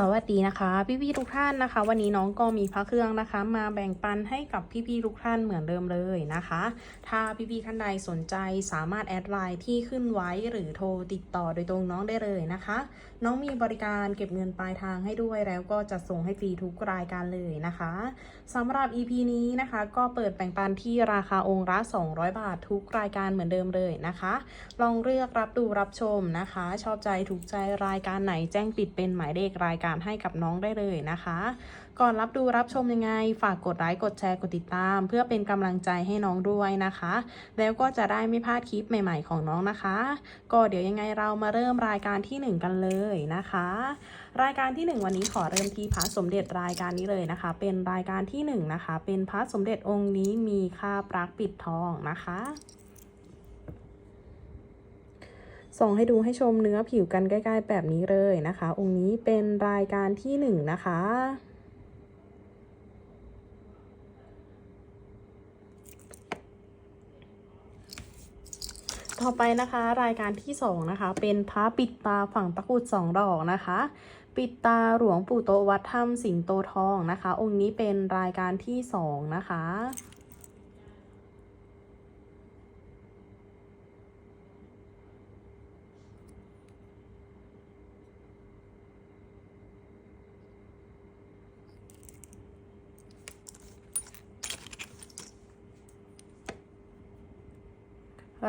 สวัสดีนะคะพี่ๆทุกท่านนะคะ วันนี้น้องก็มีพระเครื่องนะคะ มาแบ่งปันให้กับพี่ๆทุกท่านเหมือนเดิมเลยนะคะ ถ้าพี่ๆท่านใดสนใจสามารถแอดไลน์ที่ขึ้นไว้หรือโทรติดต่อโดยตรงน้องได้เลยนะคะ น้องมีบริการเก็บเงินปลายทางให้ด้วยแล้วก็จะส่งให้ฟรีทุกรายการเลยนะคะสำหรับ EP นี้นะคะก็เปิดแบ่งปันที่ราคาองค์ละ200 บาททุกรายการเหมือนเดิมเลยนะคะ ลองเลือกรับดูรับชมนะคะ ชอบใจถูกใจรายการไหนแจ้งปิดเป็นหมายเลขรายการให้กับน้องได้เลยนะคะ ก่อนรับดูรับชมยังไง ฝากกดไลค์กดแชร์กดติดตาม เพื่อเป็นกำลังใจให้น้องด้วยนะคะ แล้วก็จะได้ไม่พลาดคลิปใหม่ๆของน้องนะคะ ก็เดี๋ยวยังไงเรามาเริ่มรายการที่ 1 กันเลยนะคะ รายการที่ 1 วันนี้ขอเริ่มที่พระสมเด็จรายการนี้เลยนะคะ เป็นรายการที่1นะคะเป็นพระสมเด็จองค์นี้มีค่าปรักปิดทองนะคะ ส่งให้ดูให้ชมเนื้อผิวกันใกล้ๆแบบนี้เลยนะคะ องค์นี้เป็นรายการที่หนึ่งนะคะ ต่อไปนะคะรายการที่สองนะคะ เป็นพระปิดตาฝั่งตะกุดสองดอกนะคะ ปิดตาหลวงปู่โตวัดถ้ำสิงโตทองนะคะ องค์นี้เป็นรายการที่สองนะคะ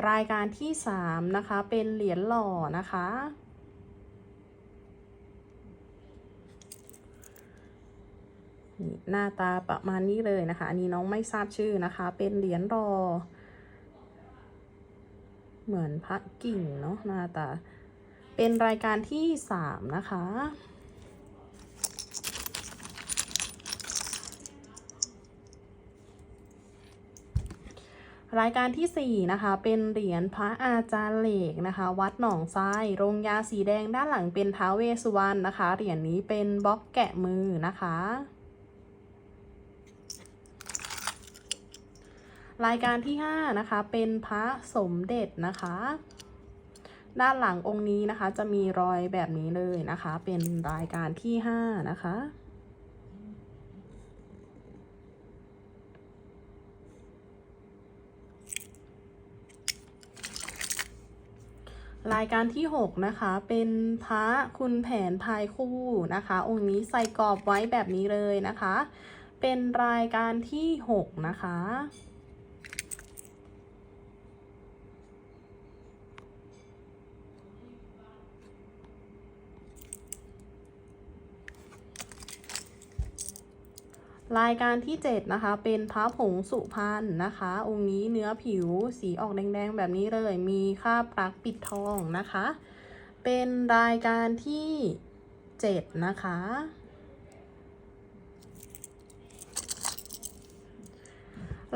รายการที่สามนะคะ เป็นเหรียญหล่อนะคะนี่หน้าตาประมาณนี้เลยนะคะ อันนี้น้องไม่ทราบชื่อนะคะ เป็นเหรียญรอ เหมือนพระกิ่งเนาะหน้าตา เป็นรายการที่สามนะคะ รายการที่ 4 นะคะ เป็นเหรียญพระอาจารย์เหล็กนะคะ วัดหนองทรายโรงยาสีแดงด้านหลังเป็นท้าเวสสุวรรณนะคะ เหรียญนี้เป็นบล็อกแกะมือนะคะ รายการที่ 5 นะคะ เป็นพระสมเด็จนะคะ ด้านหลังองค์นี้นะคะจะมีรอยแบบนี้เลยนะคะ เป็นรายการที่ 5 นะคะ รายการที่ 6 นะคะ เป็นพระคุณแผนพายคู่นะคะ องค์นี้ใส่กรอบไว้แบบนี้เลยนะคะ เป็นรายการที่ 6 นะคะ รายการที่ 7 นะคะ เป็นพระผงสุพรรณนะคะ องค์นี้เนื้อผิวสีออกแดงๆ แบบนี้เลย มีค่าปลักปิดทองนะคะ เป็นรายการที่ 7 นะคะ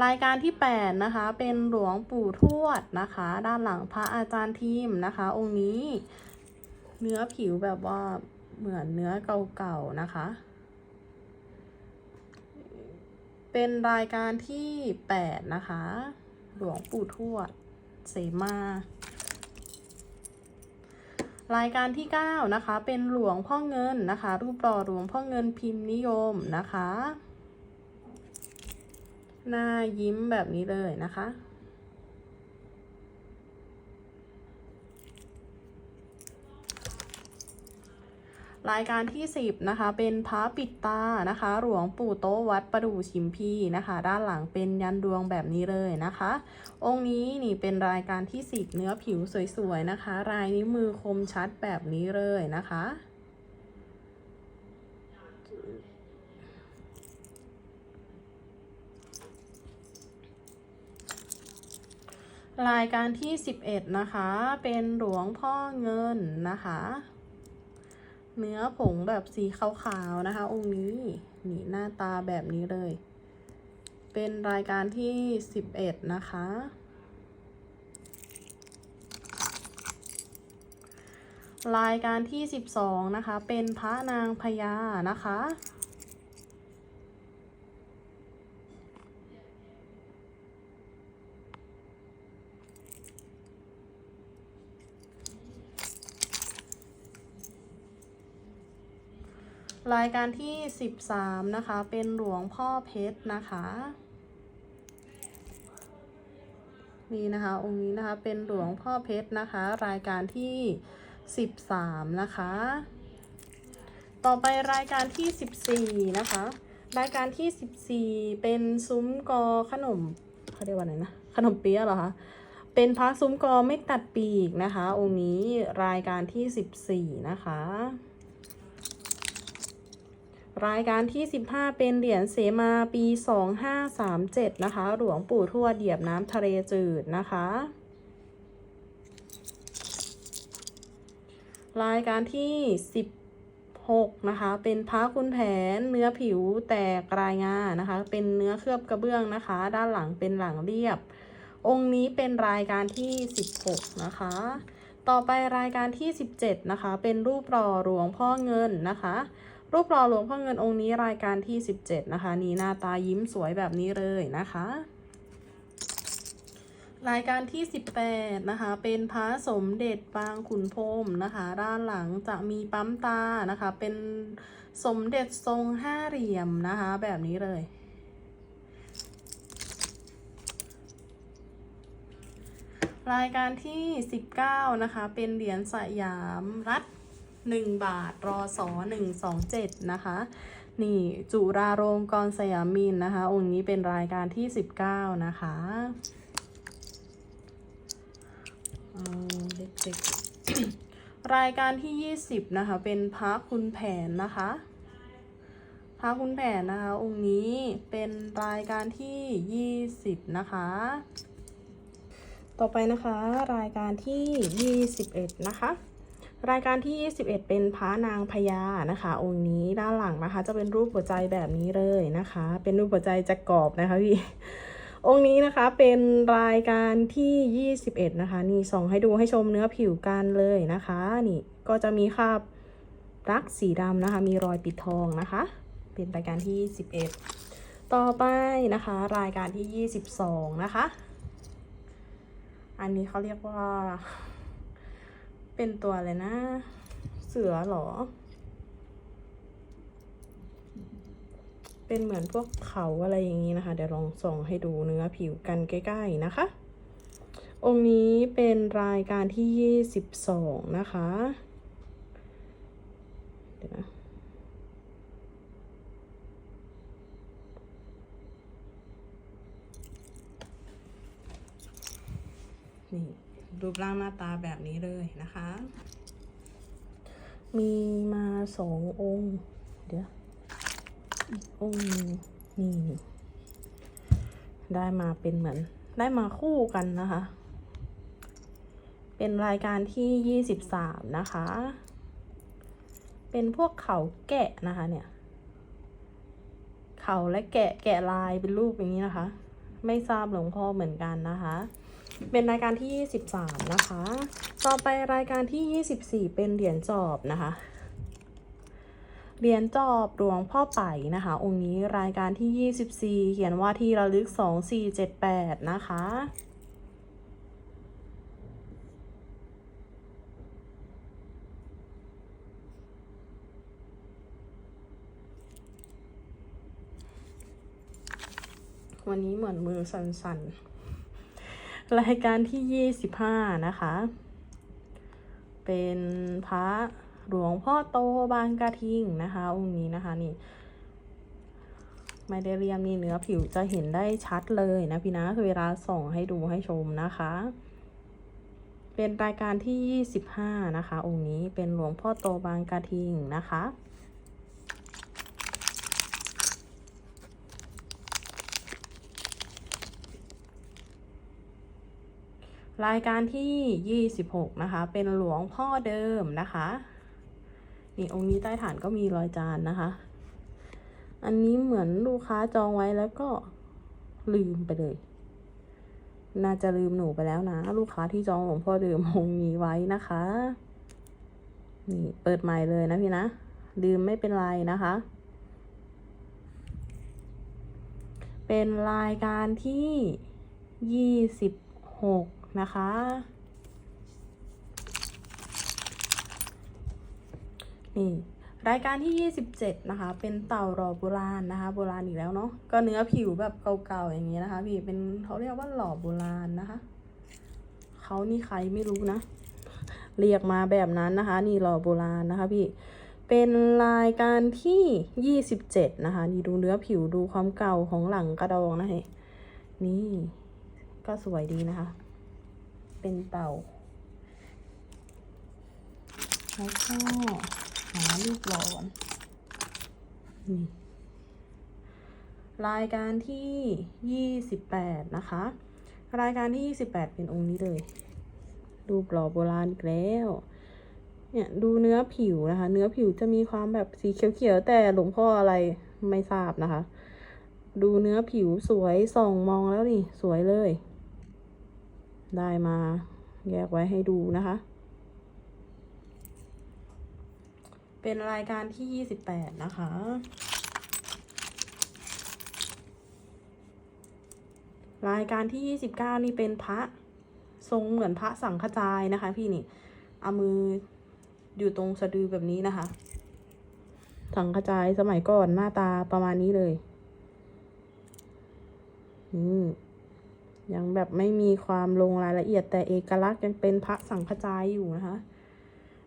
รายการที่ 8 นะคะ เป็นหลวงปู่ทวดนะคะ ด้านหลังพระอาจารย์ทีมนะคะ องค์นี้ เนื้อผิวแบบว่าเหมือนเนื้อเก่าๆนะคะ เป็นรายการที่ 8 นะคะ หลวงปู่ทวด เสมา รายการที่ 9 นะคะ เป็นหลวงพ่อเงินนะคะ รูปหล่อหลวงพ่อเงินพิมพ์นิยมนะคะ หน้ายิ้มแบบนี้เลยนะคะ รายการที่ 10นะคะเป็นพระปิดตานะคะ หลวงปู่โตวัดประดู่ชิมพีนะคะ ด้านหลังเป็นยันดวงแบบนี้เลยนะคะ องค์นี้นี่เป็นรายการที่ 10 เนื้อผิวสวยๆนะคะ ลายนิ้วมือคมชัดแบบนี้เลยนะคะรายการที่ 11 นะคะ เป็นหลวงพ่อเงินนะคะ เนื้อผงแบบสีขาวๆนะคะ องค์นี้นี่หน้าตาแบบนี้เลย เป็นรายการที่11นะคะ รายการที่12นะคะ เป็นพระนางพญานะคะ รายการที่ 13 นะคะ เป็นหลวงพ่อเพชรนะคะ นี่นะคะ องค์นี้นะคะเป็นหลวงพ่อเพชรนะคะ รายการที่ 13 นะคะ ต่อไปรายการที่ 14 นะคะ รายการที่ 14 เป็นซุ้มกอขนมเขาเรียกว่าอะไรนะขนมเปี๊ยะเหรอคะเป็นพระซุ้มกอไม่ตัดปีกนะคะ องค์นี้รายการที่ 14 นะคะ รายการที่ 15 เป็นเหรียญเสมาปี 2537 นะคะ หลวงปู่ทวดเหยียบน้ำทะเลจืดนะคะ รายการที่ 16 นะคะ เป็นพระคุณแผนเนื้อผิวแตกรายงานนะคะ เป็นเนื้อเคลือบกระเบื้องนะคะ ด้านหลังเป็นหลังเรียบ องค์นี้เป็นรายการที่ 16 นะคะต่อไปรายการที่ 17 นะคะ เป็นรูปหล่อหลวงพ่อเงินนะคะ รูปหล่อหลวงพ่อเงินองค์นี้รายการที่ 17 นะคะ นี่หน้าตายิ้มสวยแบบนี้เลยนะคะ รายการที่ 18 นะคะ เป็นพระสมเด็จปางขุนพรมนะคะ ด้านหลังจะมีปั๊มตานะคะ เป็นสมเด็จทรงห้าเหลี่ยมนะคะ แบบนี้เลยรายการที่ 19 นะคะ เป็นเหรียญสยามรัฐ 1 บาท รอสอ127 นะคะ นี่จุราโรงกรสยามินนะคะ องค์นี้เป็นรายการที่ 19 นะคะเอาเด็กๆรายการที่ 20 นะคะ เป็นพระคุณแผนนะคะพระคุณแผนนะคะ องค์นี้เป็นรายการที่ 20 นะคะต่อไปนะคะรายการที่ 21 นะคะ รายการที่ 21 เป็นพระนางพญานะคะ องค์นี้ด้านหลังนะคะ จะเป็นรูปหัวใจแบบนี้เลยนะคะ เป็นรูปหัวใจจะกรอบนะคะพี่องค์นี้นะคะเป็นรายการที่ 21 นะคะ นี่ส่องให้ดูให้ชมเนื้อผิวกันเลยนะคะ นี่ก็จะมีคราบรักสีดำนะคะ มีรอยปิดทองนะคะ เป็นรายการที่ 21 ต่อไปนะคะ รายการที่ 22 นะคะ อันนี้เขาเรียกว่า เป็นตัวอะไรนะ เสือหรอ เป็นเหมือนพวกเขาอะไรอย่างนี้นะคะ เดี๋ยวลองส่องให้ดูเนื้อผิวกันใกล้ๆนะคะ องค์นี้เป็นรายการที่ 22 นะคะเดี๋ยวนะนี่ รูปร่างหน้าตาแบบนี้เลยนะคะ มีมาสององค์ เดี๋ยว อีกองค์นี่นี่ ได้มาเป็นเหมือน ได้มาคู่กันนะคะ เป็นรายการที่ยี่สิบสามนะคะ เป็นพวกเขาแกะนะคะเนี่ยเขาและแกะแกะลายเป็นรูปอย่างนี้นะคะ ไม่ทราบหลวงพ่อเหมือนกันนะคะ เป็นรายการที่ 23 นะคะ ต่อไปรายการที่ 24 เป็นเหรียญจอบนะคะ เหรียญจอบหลวงพ่อไป่นะคะ องค์นี้รายการที่ 24 เขียนว่าที่ระลึก 2478 นะคะวันนี้เหมือนมือสั่นๆ รายการที่25นะคะ เป็นพระหลวงพ่อโตบางกระทิงนะคะองค์นี้นะคะนี่ไม่ได้เรียมนี่เนื้อผิวจะเห็นได้ชัดเลยนะพี่นะเวลาส่องให้ดูให้ชมนะคะ เป็นรายการที่25นะคะองค์นี้เป็นหลวงพ่อโตบางกระทิงนะคะ รายการที่ 26 นะคะ เป็นหลวงพ่อเดิมนะคะ นี่องค์นี้ใต้ฐานก็มีรอยจานนะคะ อันนี้เหมือนลูกค้าจองไว้แล้วก็ลืมไปเลย น่าจะลืมหนูไปแล้วนะ ลูกค้าที่จองหลวงพ่อเดิมองค์นี้ไว้นะคะ นี่เปิดใหม่เลยนะพี่นะ ลืมไม่เป็นไรนะคะ เป็นรายการที่ 26 นะคะ นี่รายการที่ 27 นะคะ เป็นเต่าหล่อโบราณนะคะ โบราณอีกแล้วเนาะ ก็เนื้อผิวแบบเก่าๆอย่างนี้นะคะ พี่ เป็นเขาเรียกว่าหล่อโบราณนะคะ เขานี่ใครไม่รู้นะ เรียกมาแบบนั้นนะคะ นี่หล่อโบราณนะคะพี่ เป็นรายการที่ 27 นะคะ นี่ดูเนื้อผิวดูความเก่าของหลังกระดองนะเฮ้นี่ ก็สวยดีนะคะ เป็นเต่า แล้วก็หาลูกหลอนนี่รายการที่ 28 นะคะ รายการที่ 28 เป็นองค์นี้เลย รูปหล่อโบราณอีกแล้ว เนี่ยดูเนื้อผิวนะคะ เนื้อผิวจะมีความแบบสีเขียวๆ แต่หลวงพ่ออะไรไม่ทราบนะคะ ดูเนื้อผิวสวยส่องมองแล้วนี่ สวยเลย ได้มาแยกไว้ให้ดูนะคะ เป็นรายการที่ 28 นะคะ รายการที่ 29 นี่เป็นพระทรงเหมือนพระสังฆจายนะคะ พี่นี่ เอามืออยู่ตรงสะดือแบบนี้นะคะ สังฆจายสมัยก่อนหน้าตาประมาณนี้เลยอืม ยังแบบไม่มีความลงรายละเอียดแต่เอกลักษณ์ยังเป็นพระสังฆจายอยู่นะคะ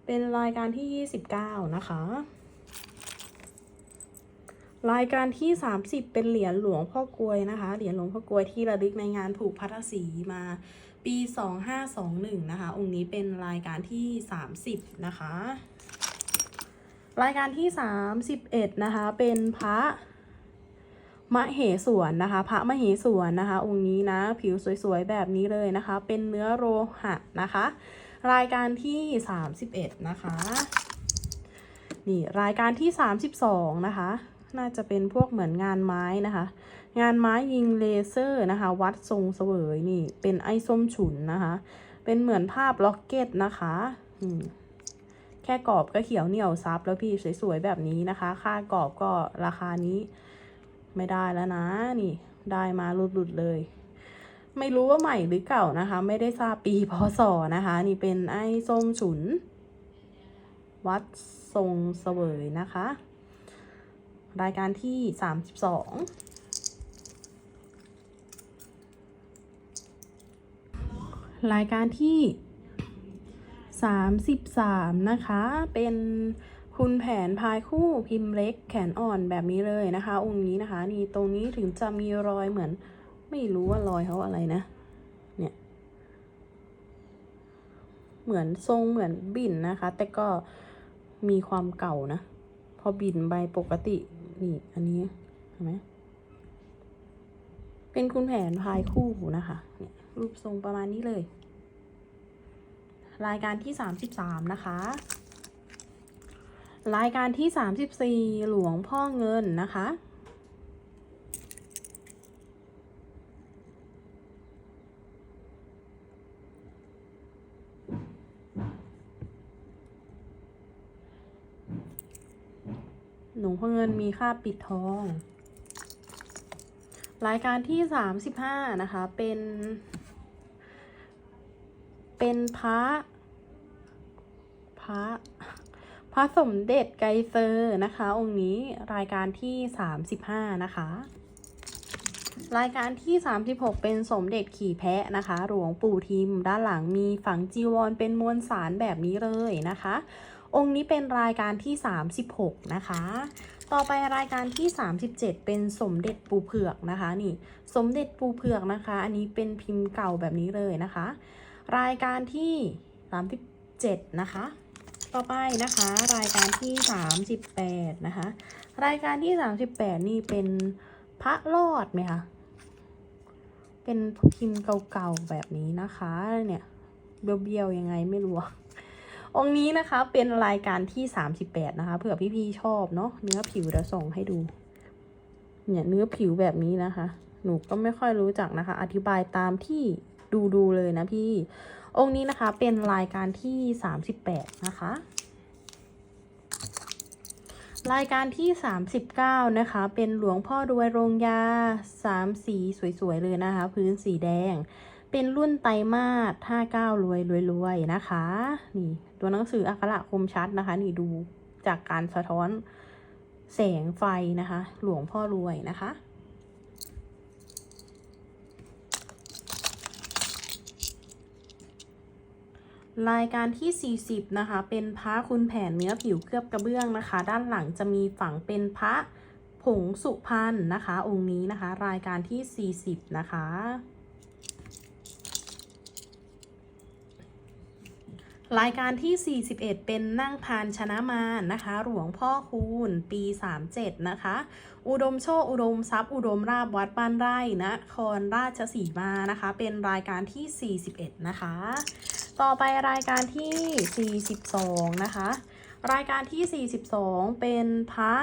เป็นรายการที่29นะคะ รายการที่30เป็นเหรียญหลวงพ่อกลวยนะคะ เหรียญหลวงพ่อกลวยที่ระลึกในงานผูกพัทศีมาปี2521นะคะ องค์นี้เป็นรายการที่30นะคะ รายการที่31นะคะ เป็นพระ มะเหสวนนะคะ พระมเหสวนนะคะ องค์นี้นะ ผิวสวยๆแบบนี้เลยนะคะ เป็นเนื้อโลหะนะคะ รายการที่ 31 นะคะ นี่รายการที่ 32 นะคะ น่าจะเป็นพวกเหมือนงานไม้นะคะ งานไม้ยิงเลเซอร์นะคะ วัดทรงเสวยนี่ เป็นไอ้ส้มฉุนนะคะ เป็นเหมือนภาพล็อกเก็ตนะคะแค่กรอบก็เขียวเหนียวซับแล้วพี่สวยๆแบบนี้นะคะ ค่ากรอบก็ราคานี้ ไม่ได้แล้วนะนี่ได้มาหลุดๆเลย ไม่รู้ว่าใหม่หรือเก่านะคะ ไม่ได้ทราบปีพศนะคะ นี่เป็นไอ้ส้มฉุน วัดทรงเสวยนะคะ รายการที่32รายการที่ 33 นะคะ เป็น คุณแผนพายคู่พิมพ์เล็กแขนอ่อนแบบนี้เลยนะคะ องค์นี้นะคะ นี่ตรงนี้ถึงจะมีรอยเหมือน ไม่รู้ว่ารอยเขาอะไรนะ เนี่ย เหมือนทรงเหมือนบิ่นนะคะ แต่ก็มีความเก่านะ พอบิ่นใบปกตินี่อันนี้เห็นไหมเป็นคุณแผนพายคู่นะคะเนี่ยรูปทรงประมาณนี้เลย รายการที่33นะคะ รายการที่ 34 หลวงพ่อเงินนะคะ หลวงพ่อเงินมีค่าปิดทอง รายการที่ 35 นะคะ เป็น เป็นพระ พระ พระสมเด็จไกเซอร์นะคะ องค์นี้รายการที่ 35 นะคะ รายการที่ 36 เป็นสมเด็จขี่แพะนะคะ หลวงปู่ทิม ด้านหลังมีฝังจีวรเป็นมวลสารแบบนี้เลยนะคะ องค์นี้เป็นรายการที่ 36 นะคะ ต่อไปรายการที่ 37 เป็นสมเด็จปูเผือกนะคะ นี่สมเด็จปูเผือกนะคะ อันนี้เป็นพิมพ์เก่าแบบนี้เลยนะคะ รายการที่ 37 นะคะ ต่อไปนะคะ รายการที่ 38 นะคะ รายการที่ 38 นี่เป็นพระรอดไหมคะเป็นพิมพ์เก่าๆแบบนี้นะคะ เนี่ยเบี้ยวๆยังไงไม่รู้องค์นี้นะคะเป็นรายการที่ 38 นะคะเผื่อพี่ๆชอบเนาะเนื้อผิวจะส่งให้ดู เนี่ยเนื้อผิวแบบนี้นะคะ หนูก็ไม่ค่อยรู้จักนะคะ อธิบายตามที่ดูๆเลยนะพี่ องค์นี้นะคะเป็นรายการที่ 38 นะคะ รายการที่ 39 นะคะ เป็นหลวงพ่อรวยโรงยาสามสีสวย ๆ เลยนะคะ พื้นสีแดง เป็นรุ่นไตรมาส59 รวยรวยรวยนะคะ นี่ ตัวหนังสืออักขระคมชัดนะคะ นี่ดูจากการสะท้อนแสงไฟนะคะ หลวงพ่อรวยนะคะ รายการที่ 40 นะคะ เป็นพระคุณแผนเนื้อผิวเคลือบกระเบื้องนะคะ ด้านหลังจะมีฝังเป็นพระผงสุพรรณนะคะ องค์นี้นะคะ รายการที่ 40 นะคะ รายการที่ 41 เป็นนั่งพานชนะมารนะคะ หลวงพ่อคูณปี 37 นะคะ อุดมโชคอุดมทรัพย์อุดมราบวัดบ้านไร่นครราชสีมานะคะ เป็นรายการที่ 41 นะคะ ต่อไปรายการที่ 42 นะคะ รายการที่ 42 เป็นพระ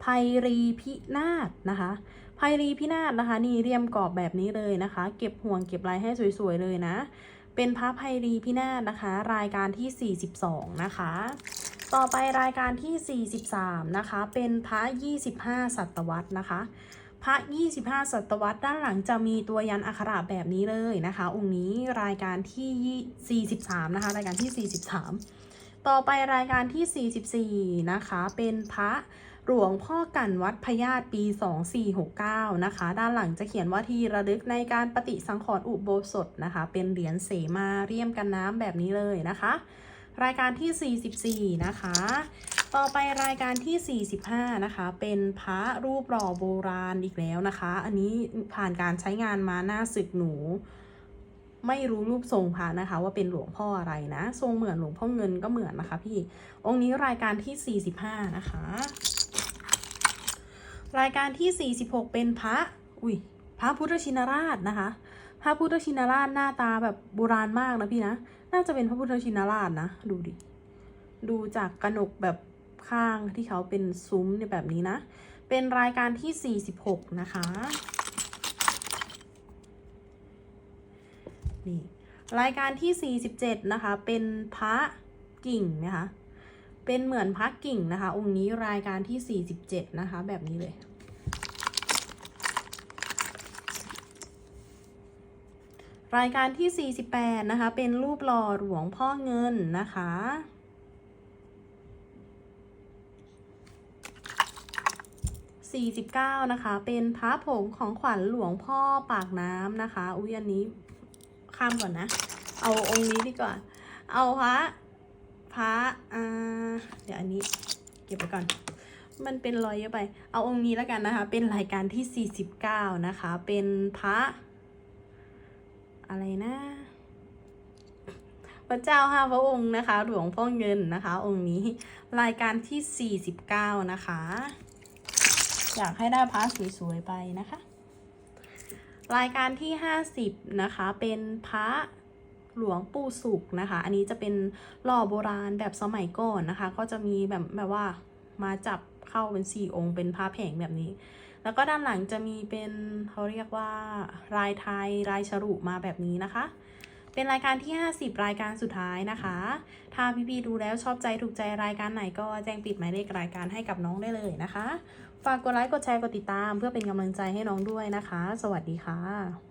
ไพรีพินาศนะคะไพรีพินาศนะคะ นี่เรียมกรอบแบบนี้เลยนะคะ เก็บห่วงเก็บลายให้สวยๆเลยนะ เป็นพระไพรีพินาศนะคะ รายการที่ 42 นะคะ ต่อไปรายการที่ 43 นะคะ เป็นพระ 25ศตวรรษนะคะ พระ 25 ศตวรรษด้านหลังจะมีตัวยันอักขระแบบนี้เลยนะคะ องค์นี้รายการที่ 43 นะคะ รายการที่ 43 ต่อไปรายการที่ 44 นะคะ เป็นพระหลวงพ่อกันวัดพญาตปี 2469 นะคะ ด้านหลังจะเขียนว่าที่ระลึกในการปฏิสังขรณ์อุโบสถนะคะ เป็นเหรียญเสมาเรียมกันน้ำแบบนี้เลยนะคะ รายการที่ 44 นะคะ ต่อไปรายการที่ 45 นะคะ เป็นพระรูปหล่อโบราณอีกแล้วนะคะ อันนี้ผ่านการใช้งานมาหน้าศึกหนู ไม่รู้รูปทรงพระนะคะ ว่าเป็นหลวงพ่ออะไรนะ ทรงเหมือนหลวงพ่อเงินก็เหมือนนะคะ พี่ องค์นี้รายการที่ 45 นะคะ รายการที่ 46 เป็นพระ อุ้ย พระพุทธชินราชนะคะ พระพุทธชินราชหน้าตาแบบโบราณมากนะพี่นะ น่าจะเป็นพระพุทธชินราชนะ ดูดิ ดูจากกระหนกแบบ ข้างที่เขาเป็นซุ้มเนี่ยแบบนี้นะ เป็นรายการที่ 46 นะคะ นี่รายการที่ 47 นะคะ เป็นพระกิ่งนะคะ เป็นเหมือนพระกิ่งนะคะ องค์นี้รายการที่ 47 นะคะ แบบนี้เลยรายการที่ 48 นะคะ เป็นรูปหล่อหลวงพ่อเงินนะคะ 49 นะคะ เป็นพระผงของขวัญหลวงพ่อปากน้ำนะคะ อุ้ยอันนี้ข้ามก่อนนะ เอาองค์นี้ดีกว่า เอาพระพระอ่าเดี๋ยวอันนี้เก็บไว้ก่อน มันเป็นรอยเยอะไป เอาองค์นี้แล้วกันนะคะ เป็นรายการที่ 49 นะคะ เป็นพระ อะไรนะพระเจ้าห้าพระองค์นะคะ หลวงพ่อเงินนะคะ องค์นี้รายการที่ 49 นะคะ อยากให้ได้พระสวยๆไปนะคะ รายการที่ 50 นะคะ เป็นพระหลวงปู่สุขนะคะ อันนี้จะเป็นหล่อโบราณแบบสมัยก่อนนะคะ ก็จะมีแบบแบบว่ามาจับเข้าเป็นสี่องค์ เป็นพระแผงแบบนี้ แล้วก็ด้านหลังจะมีเป็นเขาเรียกว่าลายไทยลายฉลุมาแบบนี้นะคะ เป็นรายการที่ 50 รายการสุดท้ายนะคะ ถ้าพี่ๆดูแล้วชอบใจถูกใจรายการไหนก็แจ้งปิดหมายเลขรายการให้กับน้องได้เลยนะคะ ฝากกดไลค์ กดแชร์ กดติดตาม เพื่อเป็นกำลังใจให้น้องด้วยนะคะ สวัสดีค่ะ